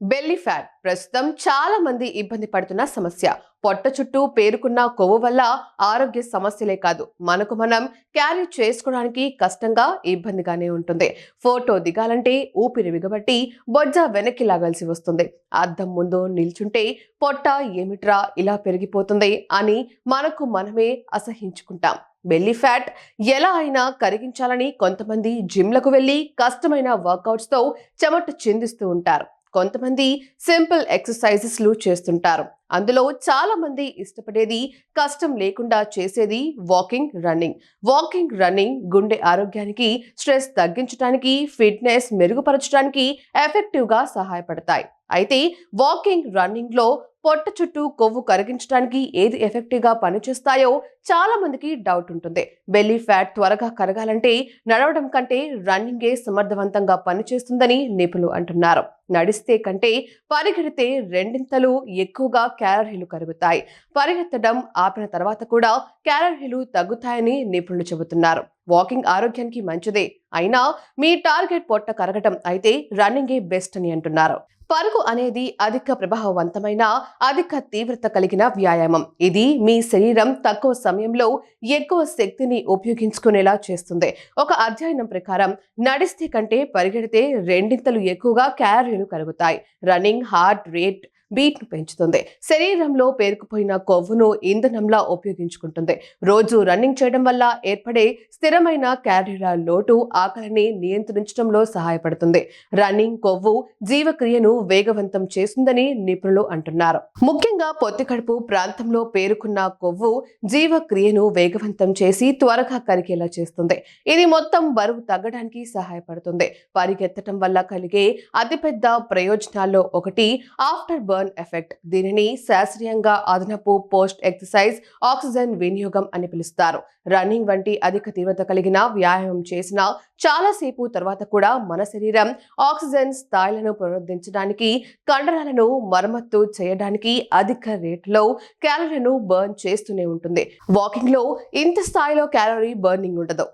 Belly fat ప్రస్తుతం చాలా మంది ఇబ్బంది పడుతున్న సమస్య. పొట్ట చుట్టూ పేరుకున్న కొవ్వు వల్ల ఆరోగ్య సమస్యలే కాదు. మనకు మనం క్యారీ చేసుకోవడానికి కష్టంగా ఇబ్బందిగానే ఉంటుంది. ఫోటో దిగాలంటే ఊపిరి బిగబట్టి బొజ్జ వెనక్కి లాగాల్సి వస్తుంది. అద్దం ముందు నిల్చుంటే పొట్ట ఏమిట్రా ఇలా పెరిగిపోతుంది అని మనకు మనమే అసహించుకుంటాం. బెల్లీ ఫ్యాట్ ఎలా అయినా కరిగించాలని కొంతమంది జిమ్లకు వెళ్ళి కష్టమైన వర్కౌట్స్తో చెమట చిందిస్తూ ఉంటారు. కొంతమంది సింపుల్ ఎక్సర్సైజెస్లు చేస్తుంటారు. అందులో చాలా మంది ఇష్టపడేది కష్టం లేకుండా చేసేది వాకింగ్ రన్నింగ్. వాకింగ్ రన్నింగ్ గుండె ఆరోగ్యానికి స్ట్రెస్ తగ్గించడానికి ఫిట్నెస్ మెరుగుపరచడానికి ఎఫెక్టివ్గా సహాయపడతాయి. అయితే వాకింగ్ రన్నింగ్లో పొట్ట చుట్టూ కొవ్వు కరిగించడానికి ఏది ఎఫెక్టివ్గా పనిచేస్తాయో చాలా మందికి డౌట్ ఉంటుంది. బెల్లీ ఫ్యాట్ త్వరగా కరగాలంటే నడవడం కంటే రన్నింగే సమర్థవంతంగా పనిచేస్తుందని నిపుణులు అంటున్నారు. నడిస్తే కంటే పరిగెడితే రెండింతలు ఎక్కువగా క్యాలరీలు కరుగుతాయి. పరిగెత్తడం ఆపిన తర్వాత కూడా క్యాలరీలు తగ్గుతాయని నిపుణులు చెబుతున్నారు. వాకింగ్ ఆరోగ్యానికి మంచిదే అయినా మీ టార్గెట్ పొట్ట కరగటం అయితే రన్నింగే బెస్ట్ అని అంటున్నారు. పరుగు అనేది అధిక ప్రభావవంతమైన అధిక తీవ్రత కలిగిన వ్యాయామం. ఇది మీ శరీరం తక్కువ సమయంలో ఎక్కువ శక్తిని ఉపయోగించుకునేలా చేస్తుంది. ఒక అధ్యయనం ప్రకారం నడిస్తే కంటే పరిగెడితే రెండింతలు ఎక్కువగా క్యాలరీలు కలుగుతాయి రన్నింగ్ హార్ట్ రేట్ బీట్ను పెంచుతుంది. శరీరంలో పేరుకుపోయిన కొవ్వును ఇంధనంలా ఉపయోగించుకుంటుంది. రోజు రన్నింగ్ చేయడం వల్ల ఏర్పడే స్థిరమైన క్యాలరీల లోటు ఆకలిని నియంత్రించడంలో సహాయపడుతుంది. రన్నింగ్ కొవ్వు జీవక్రియను వేగవంతం చేస్తుందని నిపుణులు అంటున్నారు. ముఖ్యంగా పొత్తికడుపు ప్రాంతంలో పేరుకున్న కొవ్వు జీవక్రియను వేగవంతం చేసి త్వరగా కరిగేలా చేస్తుంది. ఇది మొత్తం బరువు తగ్గడానికి సహాయపడుతుంది. పరిగెత్తడం వల్ల కలిగే అతిపెద్ద ప్రయోజనాల్లో ఒకటి ఆఫ్టర్ బర్న్ ఎఫెక్ట్ దీనిని శాస్త్రీయంగా అదనపు పోస్ట్ ఎక్సర్సైజ్ ఆక్సిజన్ వినియోగం అని పిలుస్తారు. రన్నింగ్ వంటి అధిక తీవ్రత కలిగిన వ్యాయామం చేసిన చాలాసేపు తర్వాత కూడా మన శరీరం ఆక్సిజన్ స్థాయిలను పునరుద్ధరించడానికి కండరాలను మరమ్మత్తు చేయడానికి అధిక రేటులో క్యాలరీలను బర్న్ చేస్తూనే ఉంటుంది. వాకింగ్లో ఇంత స్థాయిలో క్యాలరీ బర్నింగ్ ఉండదు.